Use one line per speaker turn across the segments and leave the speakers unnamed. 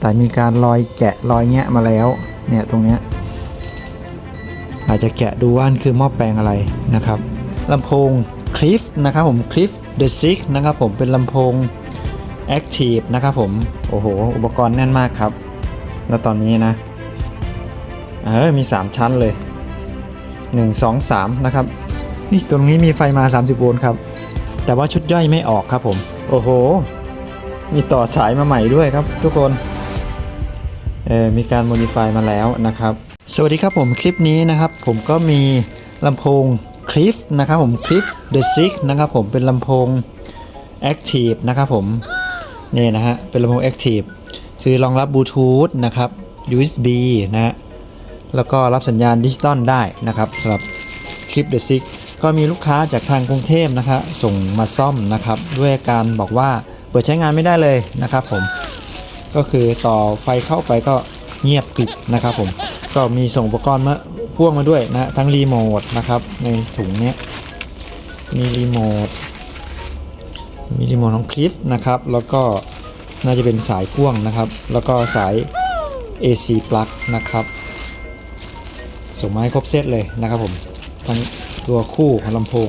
แต่มีการรอยแกะรอยแงะมาแล้ว เนี่ยตรงเนี้ยอาจจะแกะดูว่านคือหม้อแปลงอะไรนะครับลำโพงคลิฟนะครับผมคลิฟ The Six นะครับผมเป็นลำโพง Active นะครับผม โอ้โห อุปกรณ์แน่นมากครับ แล้วตอนนี้นะ เออมี 3 ชั้นเลย 1 2 3 นะครับ นี่ตรงนี้มีไฟมา 30 โวลต์ครับ แต่ว่าชุดย่อยไม่ออกครับผม โอ้โห มีต่อสายมาใหม่ด้วยครับทุกคน มีการ modify มาแล้วนะครับ สวัสดีครับผมคลิปนี้นะครับ ผมก็มีลำโพงคลิฟนะครับผมคลิฟ The Six นะครับผมเป็นลำโพง Active นะครับผมนี่นะฮะเป็นลำโพง Active คือรองรับบลูทูธนะครับ USB นะฮะแล้วก็รับสัญญาณดิจิตอลได้นะครับสำหรับคลิป The Six ก็มีลูกค้าจากทางกรุงเทพนะครับส่งมาซ่อมนะครับ ด้วยการบอกว่าเปิดใช้งานไม่ได้เลยนะครับผม ก็คือต่อไฟเข้าไปก็เงียบกริบนะครับผมก็มีส่งอุปกรณ์มาพ่วงมาด้วยนะทั้งรีโมทนะครับในถุงเนี้ยมีรีโมทมีรีโมทของคลิปนะครับแล้วก็น่าจะเป็นสายพ่วงนะครับ แล้วก็สาย AC plug นะครับ ส่งมาให้ครบเซตเลยนะครับผมทั้งตัวคู่ของลำโพง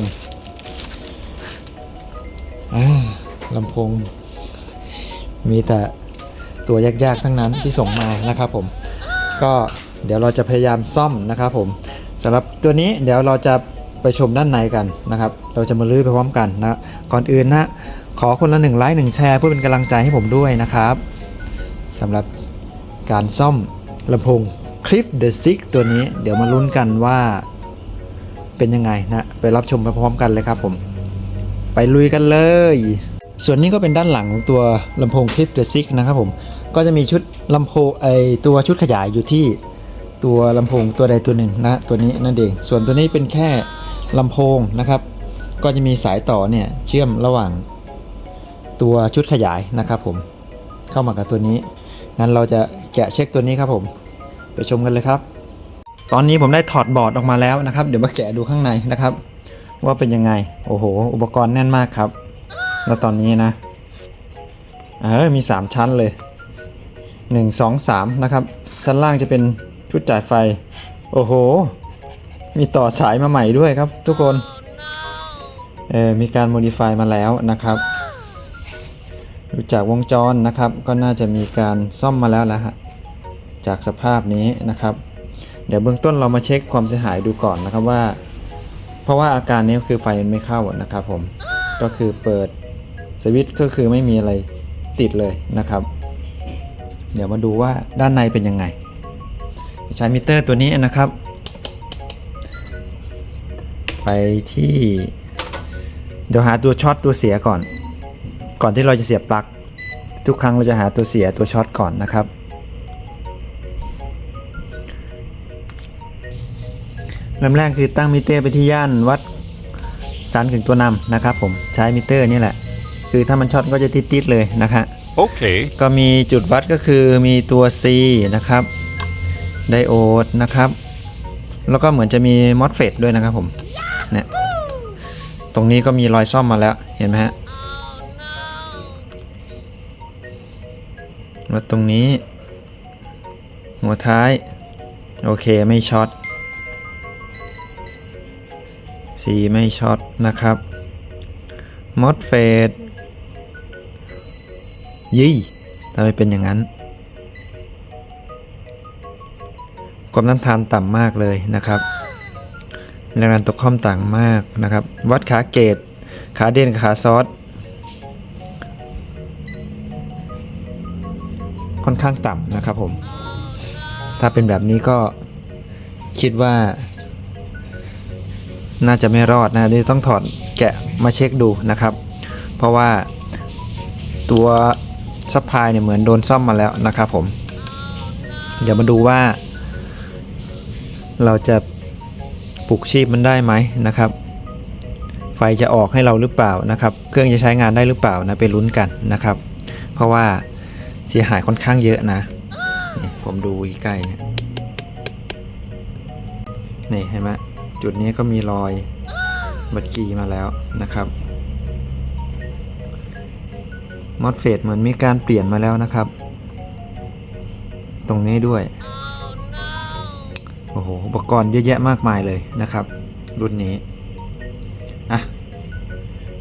อ่าลำโพงมีแต่ ตัวยากๆทั้งนั้นที่ส่งมานะครับผมก็เดี๋ยวเราจะพยายามซ่อมนะครับผมสำหรับตัวนี้เดี๋ยวเราจะไปชมด้านในกันนะครับ เราจะมาลื้อไปพร้อมกันนะก่อนอื่นนะขอคนละหนึ่งไลค์หนึ่งแชร์เพื่อเป็นกำลังใจให้ผมด้วยนะครับสำหรับการซ่อมลำโพงคลิป The Six ตัวนี้เดี๋ยวมาลุ้นกันว่าเป็นยังไงนะ ไปรับชมไปพร้อมกันเลยครับผม ไปลุยกันเลย ส่วนนี้ก็เป็นด้านหลังตัวลำโพงคลิป The Six นะครับผม ก็จะมีชุดลำโพงไอตัวชุดขยายอยู่ที่ตัวลำโพงตัวใดตัวหนึ่งนะตัวนี้นั่นเอง ส่วนตัวนี้เป็นแค่ลำโพงนะครับ ก็จะมีสายต่อเนี่ยเชื่อมระหว่างตัวชุดขยายนะครับผมเข้ามากับตัวนี้ งั้นเราจะแกะเช็คตัวนี้ครับผม ไปชมกันเลยครับ ตอนนี้ผมได้ถอดบอร์ดออกมาแล้วนะครับ เดี๋ยวมาแกะดูข้างในนะครับ ว่าเป็นยังไง โอ้โห อุปกรณ์แน่นมากครับ แล้วตอนนี้นะ เออ มี 3 ชั้นเลย 1 2 3 นะครับ ชั้นล่างจะเป็นชุดจ่ายไฟ โอ้โห มีต่อสายมาใหม่ด้วยครับ ทุกคน เออ มีการ modify มาแล้วนะครับดูจากวงจรนะครับ ก็น่าจะมีการซ่อมมาแล้วแหละฮะ จากสภาพนี้นะครับ เดี๋ยวเบื้องต้นเรามาเช็คความเสียหายดูก่อนนะครับว่า เพราะว่าอาการนี้คือไฟมันไม่เข้านะครับผม ก็คือเปิด สวิตช์ก็คือไม่มีอะไรติดเลยนะครับ เดี๋ยวมาดูว่าด้านในเป็นยังไง ใช้มิเตอร์ตัวนี้นะครับ ไปที่เดี๋ยวหาตัวช็อตตัวเสียก่อน ก่อนที่เราจะเสียบปลั๊กทุกครั้งเราจะหาตัวเสียตัวช็อตก่อนนะครับ เริ่มแรกคือตั้งมิเตอร์ไปที่ย่านวัดสันถึงตัวนำนะครับผมใช้มิเตอร์นี่แหละ คือถ้ามันช็อตก็จะติดๆเลยนะครับ
Okay.
ก็มีจุดวัดก็คือมีตัว C นะครับ ไดโอดนะครับ แล้วก็เหมือนจะมีมอสเฟตด้วยนะครับผม เนี่ย ตรงนี้ก็มีรอยซ่อมมาแล้ว เห็นไหมฮะแล้วตรงนี้ หัวท้าย โอเคไม่ช็อต C ไม่ช็อตนะครับ มอสเฟต ยี่ทำไมเป็นอย่างนั้น ความต้านทานต่ำมากเลยนะครับแรงดันตกข้อมต่างมากนะครับ วัดขาเกตขาเด่นขาซอสค่อนข้างต่ำนะครับผม ถ้าเป็นแบบนี้ก็คิดว่า น่าจะไม่รอดนะเดี๋ยวต้องถอดแกะมาเช็คดูนะครับ เพราะว่าตัว ซัพพลายเนี่ยเหมือนโดนซ่อมมาแล้วนะครับผม เดี๋ยวมาดูว่า เราจะปลุกชีพมันได้ไหมนะครับ ไฟจะออกให้เราหรือเปล่านะครับ เครื่องจะใช้งานได้หรือเปล่านะไปลุ้นกันนะครับ เพราะว่าเสียหายค่อนข้างเยอะนะนผมดูใกล้เนี่ยนี่เห็นไหมจุดนี้ก็มีรอยบัดกีมาแล้วนะครับ มอสเฟตเหมือนมีการเปลี่ยนมาแล้วนะครับ ตรงนี้ด้วย โอ้โห อุปกรณ์เยอะแยะมากมายเลยนะครับ รุ่นนี้ อะ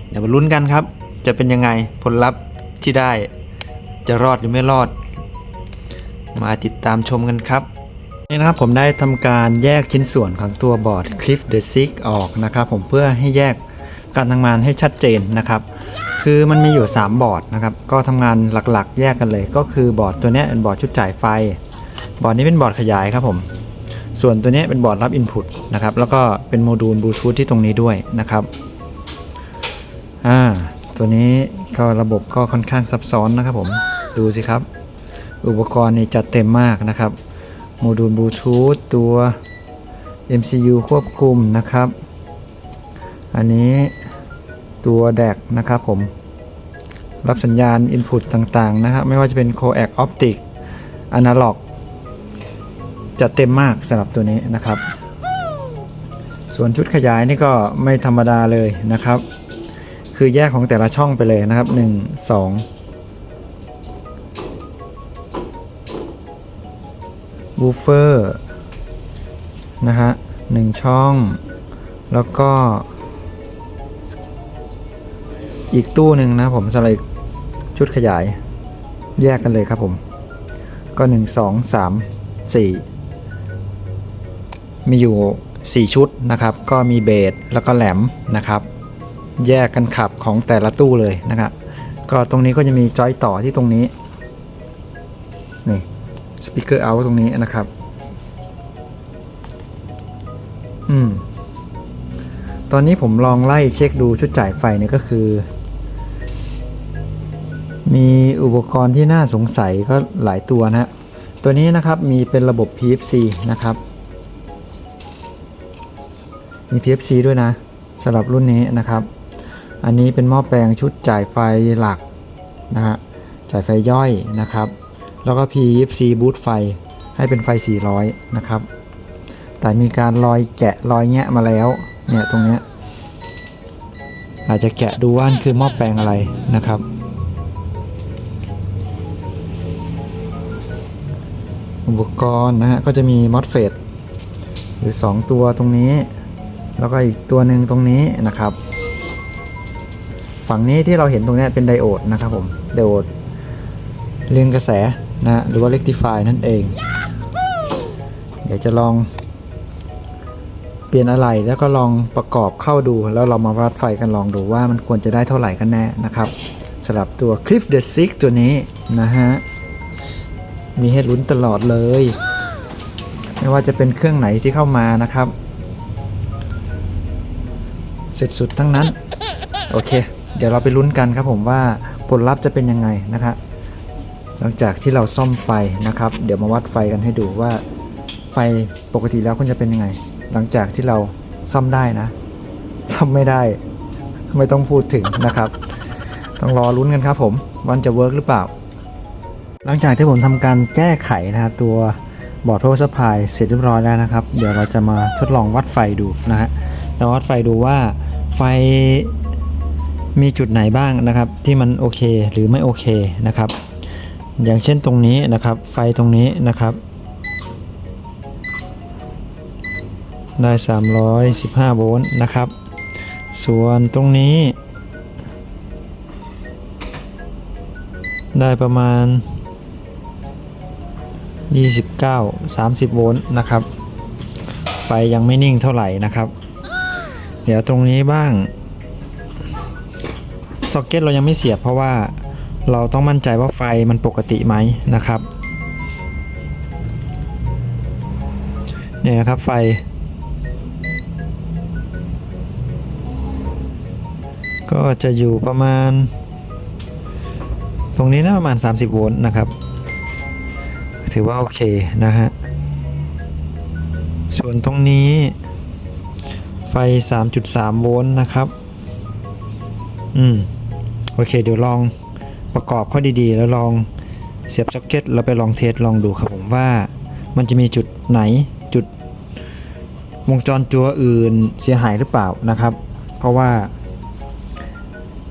เดี๋ยวมาลุ้นกันครับ จะเป็นยังไงผลลัพธ์ที่ได้ จะรอดหรือไม่รอด มาติดตามชมกันครับนี่นะครับผมได้ทำการแยกชิ้นส่วนของตัวบอร์ด Cliff the Six ออกนะครับ ผมเพื่อให้แยกการทำงานให้ชัดเจนนะครับ คือมันมีอยู่ 3 บอร์ดนะครับ ก็ทำงานหลักๆ แยกกันเลย ก็คือบอร์ดตัวนี้เป็นบอร์ดชุดจ่ายไฟ บอร์ดนี้เป็นบอร์ดขยายครับผม ส่วนตัวนี้เป็นบอร์ดรับ Input นะครับ แล้วก็เป็นโมดูลบลูทูธที่ตรงนี้ด้วยนะครับ อ่า ตัวนี้ก็ระบบก็ค่อนข้างซับซ้อนนะครับผม ดูสิครับ อุปกรณ์นี่จัดเต็มมากนะครับ โมดูลบลูทูธตัว MCU ควบคุมนะครับ อันนี้ตัวแดกนะครับผม รับสัญญาณ Input ต่างๆนะครับไม่ว่าจะเป็น Coax Optic Analog จัดเต็มมากสำหรับตัวนี้นะครับ ส่วนชุดขยายนี่ก็ไม่ธรรมดาเลยนะครับ คือแยกของแต่ละช่องไปเลยนะครับ 1 2บูฟเฟอร์นะฮะหนึ่งช่อง แล้วก็อีกตู้หนึ่งนะผมสำหรับอีก ชุดขยาย แยกกันเลยครับผม ก็ 1 2 3 4 มีอยู่ 4 ชุดนะครับ ก็มีเบสแล้วก็แหลมนะครับ แยกกันขับของแต่ละตู้เลยนะครับก็ตรงนี้ก็จะมีจอยต่อที่ตรงนี้ นี่สปีกเกอร์เอาตรงนี้นะครับ อืม ตอนนี้ผมลองไล่เช็คดูชุดจ่ายไฟเนี่ยก็คือ มีอุปกรณ์ที่น่าสงสัยก็หลายตัวนะฮะตัวนี้นะครับมีเป็นระบบ PFC นะครับ มี PFC ด้วยนะสำหรับรุ่นนี้นะครับ อันนี้เป็นหม้อแปลงชุดจ่ายไฟหลักนะฮะจ่ายไฟย่อยนะครับ แล้วก็ PFC บูตไฟให้เป็นไฟ 400 นะครับ แต่มีการลอยแกะลอยแงะมาแล้วเนี่ยตรงเนี้ยอาจจะแกะดูว่านคือหม้อแปลงอะไรนะครับ อุปกรณ์นะฮะก็จะมี MOSFET หรือ2ตัวตรงนี้ แล้วก็อีกตัวหนึ่งตรงนี้นะครับ ฝั่งนี้ที่เราเห็นตรงนี้เป็นไดโอดนะครับผมไดโอดเรียงกระแสนะฮะหรือว่า rectify นั่นเอง เดี๋ยวจะลอง เปลี่ยนอะไรแล้วก็ลองประกอบเข้าดู แล้วเรามาวัดไฟกันลองดูว่ามันควรจะได้เท่าไหร่กันแน่นะครับสำหรับตัว Clip the Six ตัวนี้นะฮะ มีให้ลุ้นตลอดเลย ไม่ว่าจะเป็นเครื่องไหนที่เข้ามานะครับ เสร็จสุดทั้งนั้น โอเค เดี๋ยวเราไปลุ้นกันครับผมว่าผลลัพธ์จะเป็นยังไงนะครับหลังจากที่เราซ่อมไฟนะครับ เดี๋ยวมาวัดไฟกันให้ดูว่า ไฟปกติแล้วควรจะเป็นยังไง หลังจากที่เราซ่อมได้นะซ่อมไม่ได้ ไม่ต้องพูดถึงนะครับ ต้องรอลุ้นกันครับผมวันจะเวิร์กหรือเปล่า หลังจากที่ผมทำการแก้ไขนะฮะตัวบอร์ด power supply เสร็จเรียบร้อยแล้วนะครับ เดี๋ยวเราจะมาทดลองวัดไฟดูนะฮะเราวัดไฟดูว่าไฟมีจุดไหนบ้างนะครับ ที่มันโอเคหรือไม่โอเคนะครับ อย่างเช่นตรงนี้นะครับ ไฟตรงนี้นะครับ ได้ 315 โวลต์นะครับ ส่วนตรงนี้ ได้ประมาณ 29 30 โวลต์นะครับ ไฟยังไม่นิ่งเท่าไหร่นะครับ เดี๋ยวตรงนี้บ้างซ็อกเก็ตเรายังไม่เสียบเพราะว่าเราต้องมั่นใจว่าไฟมันปกติไหมนะครับเนี่ยนะครับไฟ ก็จะอยู่ประมาณ ตรงนี้นะประมาณ 30 โวลต์นะครับ ถือว่าโอเคนะฮะ ส่วนตรงนี้ ไฟ 3.3 โวลต์นะครับ อืม โอเค เดี๋ยวลองประกอบเข้าดีๆ แล้วลองเสียบซ็อกเก็ตแล้วไปลองเทสลองดูครับผมว่ามันจะมีจุดไหนจุดวงจรตัวอื่นเสียหายหรือเปล่านะครับ เพราะว่า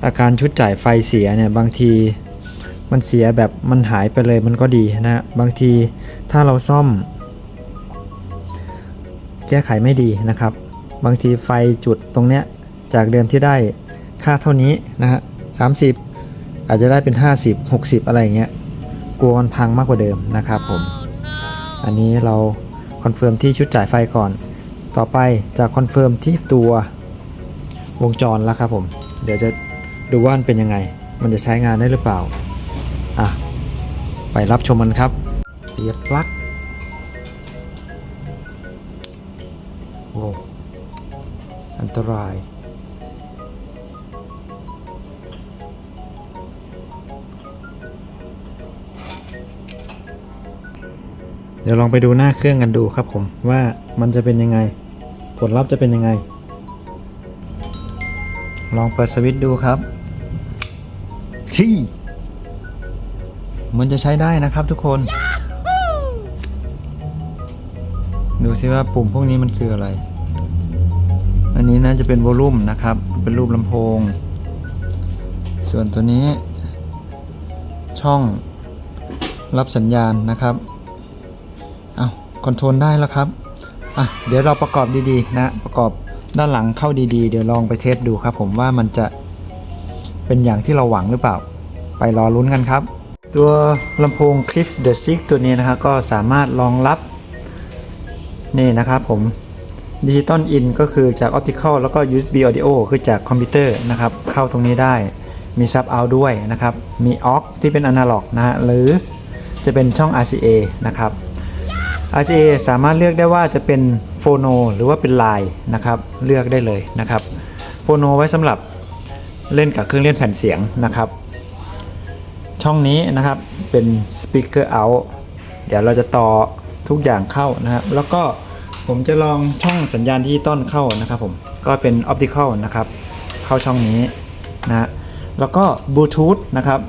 อาการชุดจ่ายไฟเสียเนี่ยบางที มันเสียแบบมันหายไปเลยมันก็ดีนะฮะบางทีถ้าเราซ่อม แก้ไขไม่ดีนะครับ บางทีไฟจุดตรงเนี้ยจากเดิมที่ได้ค่าเท่านี้นะฮะ30อาจจะได้เป็น 50 60 อะไรอย่างเงี้ยกลัวมันพังมากกว่าเดิมนะครับผม อันนี้เราคอนเฟิร์มที่ชุดจ่ายไฟก่อน ต่อไปจะคอนเฟิร์มที่ตัววงจรแล้วครับผม เดี๋ยวจะดูว่ามันเป็นยังไง มันจะใช้งานได้หรือเปล่า ไปรับชมมันครับ เสียบปลั๊กโอ้อันตรายเดี๋ยวลองไปดูหน้าเครื่องกันดูครับผมว่ามันจะเป็นยังไง ผลลัพธ์จะเป็นยังไง ลองเปิดสวิตช์ดูครับที่ มันจะใช้ได้นะครับทุกคน ดูซิว่าปุ่มพวกนี้มันคืออะไร อันนี้น่าจะเป็นวอลลุ่มนะครับ เป็นรูปลำโพง ส่วนตัวนี้ ช่องรับสัญญาณนะครับ เอาคอนโทรลได้แล้วครับ อะ เดี๋ยวเราประกอบดีๆ นะ ประกอบด้านหลังเข้าดีๆ เดี๋ยวลองไปเทสดูครับ ผมว่ามันจะเป็นอย่างที่เราหวังหรือเปล่า ไปรอลุ้นกันครับ ตัวลำโพง Cliff the Six ตัวนี้นะครับก็สามารถรองรับ นี่นะครับผมดิจิตอลอินก็คือจาก Optical แล้วก็ USB Audio คือจากคอมพิวเตอร์นะครับ เข้าตรงนี้ได้มี Sub Out ด้วยนะครับ มี AUX ที่เป็น Analog นะฮะหรือจะเป็นช่อง RCA นะครับ RCA สามารถเลือกได้ว่าจะเป็นโฟโนหรือว่าเป็นไลน์นะครับเลือกได้เลยนะครับโฟโนไว้สำหรับเล่นกับเครื่องเล่นแผ่นเสียงนะครับ ช่องนี้นะครับเป็น Speaker Out เดี๋ยวเราจะต่อทุกอย่างเข้านะครับ แล้วก็ผมจะลองช่องสัญญาณดิจิตอลเข้านะครับผมก็เป็น Optical นะครับ เข้าช่องนี้นะฮะแล้วก็บลูทูธนะครับ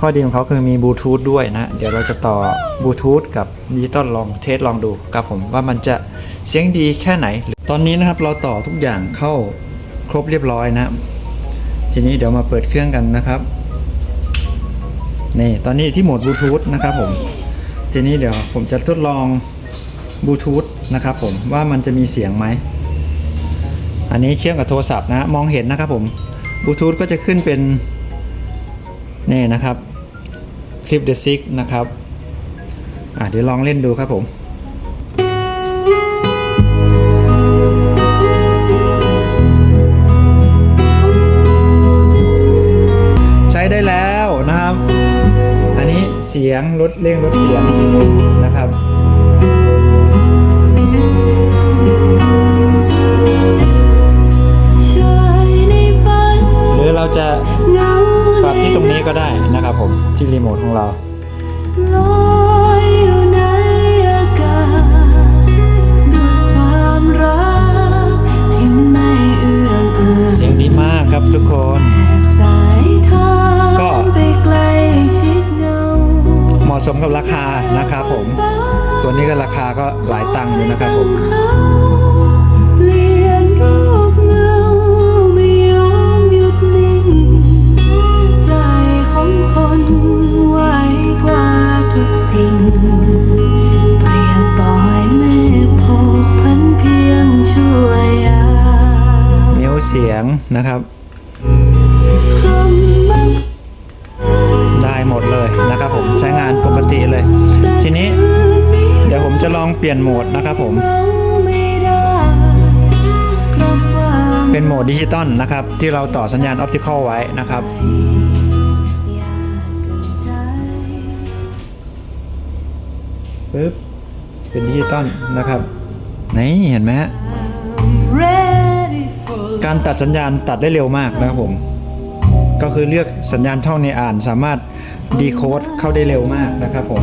ข้อดีของเขาคือมีบลูทูธด้วยนะ เดี๋ยวเราจะต่อบลูทูธกับดิจิตอลลองเทสลองดูครับผมว่ามันจะเสียงดีแค่ไหน ตอนนี้นะครับเราต่อทุกอย่างเข้าครบเรียบร้อยนะ ทีนี้เดี๋ยวมาเปิดเครื่องกันนะครับ นี่ตอนนี้ที่โหมดบลูทูธนะครับผมทีนี้เดี๋ยวผมจะทดลองบลูทูธนะครับผมว่ามันจะมีเสียงไหม อันนี้เชื่อมกับโทรศัพท์นะมองเห็นนะครับผมบลูทูธก็จะขึ้นเป็นนี่นะครับคลิปเดซิกนะครับเดี๋ยวลองเล่นดูครับผม งลดเร่งลดเสียงนะครับหรือเราจะปรับที่ตรงนี้ก็ได้นะครับผมที่รีโมทของเรา
กั
บราคานะครับผม ตัวนี้ก็ราคาก็หลายตังค์อยู่นะครับผม
เขาเปลี่ยนรูปเงาไม่ยอมหยุดนิ่งใจของคนไว้กว่าทุกสิ่งเปรียบปล่อยเมฆโผกพันเพียงชั่วยาม
มิวเสียงนะครับ ติเลย ทีนี้เดี๋ยวผมจะลองเปลี่ยนโหมดนะครับผม
ไม่ได้เพราะความ
เป็นโหมดดิจิตอลนะครับ ที่เราต่อสัญญาณออปติคอลไว้นะครับ
อยากเกินใจ
ปึ๊บเป็นดิจิตอลนะครับนี่เห็นไหมฮะ
ready for
การตัดสัญญาณตัดได้เร็วมากนะครับผม ก็คือเลือกสัญญาณช่องในอ่านสามารถดีโคดเข้าได้เร็วมากนะครับผม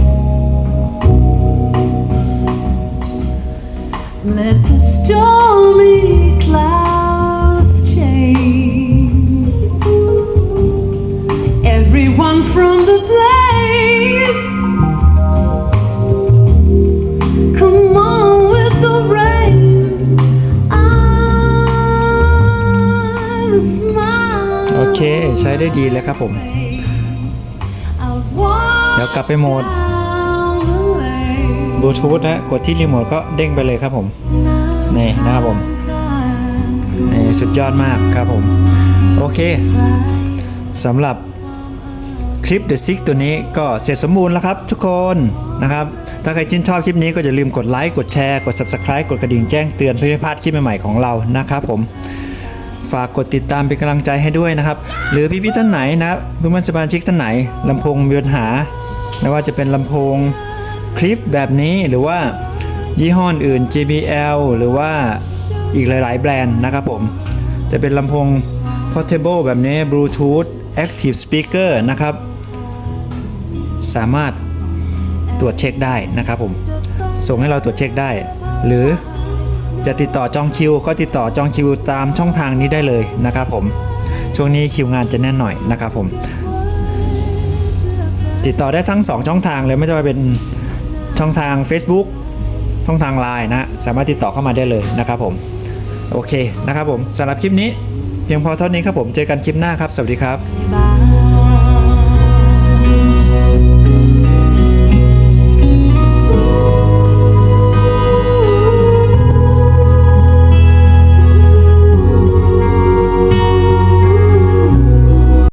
Let the stormy clouds chase everyone from the place. Come on with the rain. I'm smile.
โอเคใช้ได้ดีเลยครับผม เดี๋ยวกลับไปโหมดบลูทูธนะกดที่รีโมทก็เด้งไปเลยครับผม นี่นะครับผมนี่สุดยอดมากครับผม โอเคสำหรับคลิป The Six ตัวนี้ก็เสร็จสมบูรณ์แล้วครับทุกคนนะครับ ถ้าใครชื่นชอบคลิปนี้ก็อย่าลืมกดไลค์ กดแชร์ กด Subscribe กดกระดิ่งแจ้งเตือนเพื่อไม่พลาดคลิปใหม่ๆของเรานะครับผม ฝากกดติดตามเป็นกำลังใจให้ด้วยนะครับ หรือพี่ๆท่านไหนนะเพื่อนสมาชิกท่านไหนลำโพงมีปัญหา ไม่ว่าจะเป็นลำโพงคลิปแบบนี้หรือว่ายี่ห้ออื่น JBL หรือว่าอีกหลาย ๆ แบรนด์นะครับผม จะเป็นลำโพง portable แบบนี้ Bluetooth Active Speaker นะครับ สามารถตรวจเช็คได้นะครับผม ส่งให้เราตรวจเช็คได้ หรือ จะติดต่อจองคิว ก็ติดต่อจองคิวตามช่องทางนี้ได้เลยนะครับผมช่วงนี้คิวงานจะแน่นหน่อยนะครับผม ติดต่อได้ทั้ง 2 ช่องทางเลยไม่ว่าเป็นช่องทาง Facebook ช่องทาง Line นะสามารถติดต่อเข้ามาได้เลยนะครับผมโอเคนะครับผมสำหรับคลิปนี้เพียงพอเท่านี้ครับผมเจอกันคลิปหน้าครับ สวัสดีครับ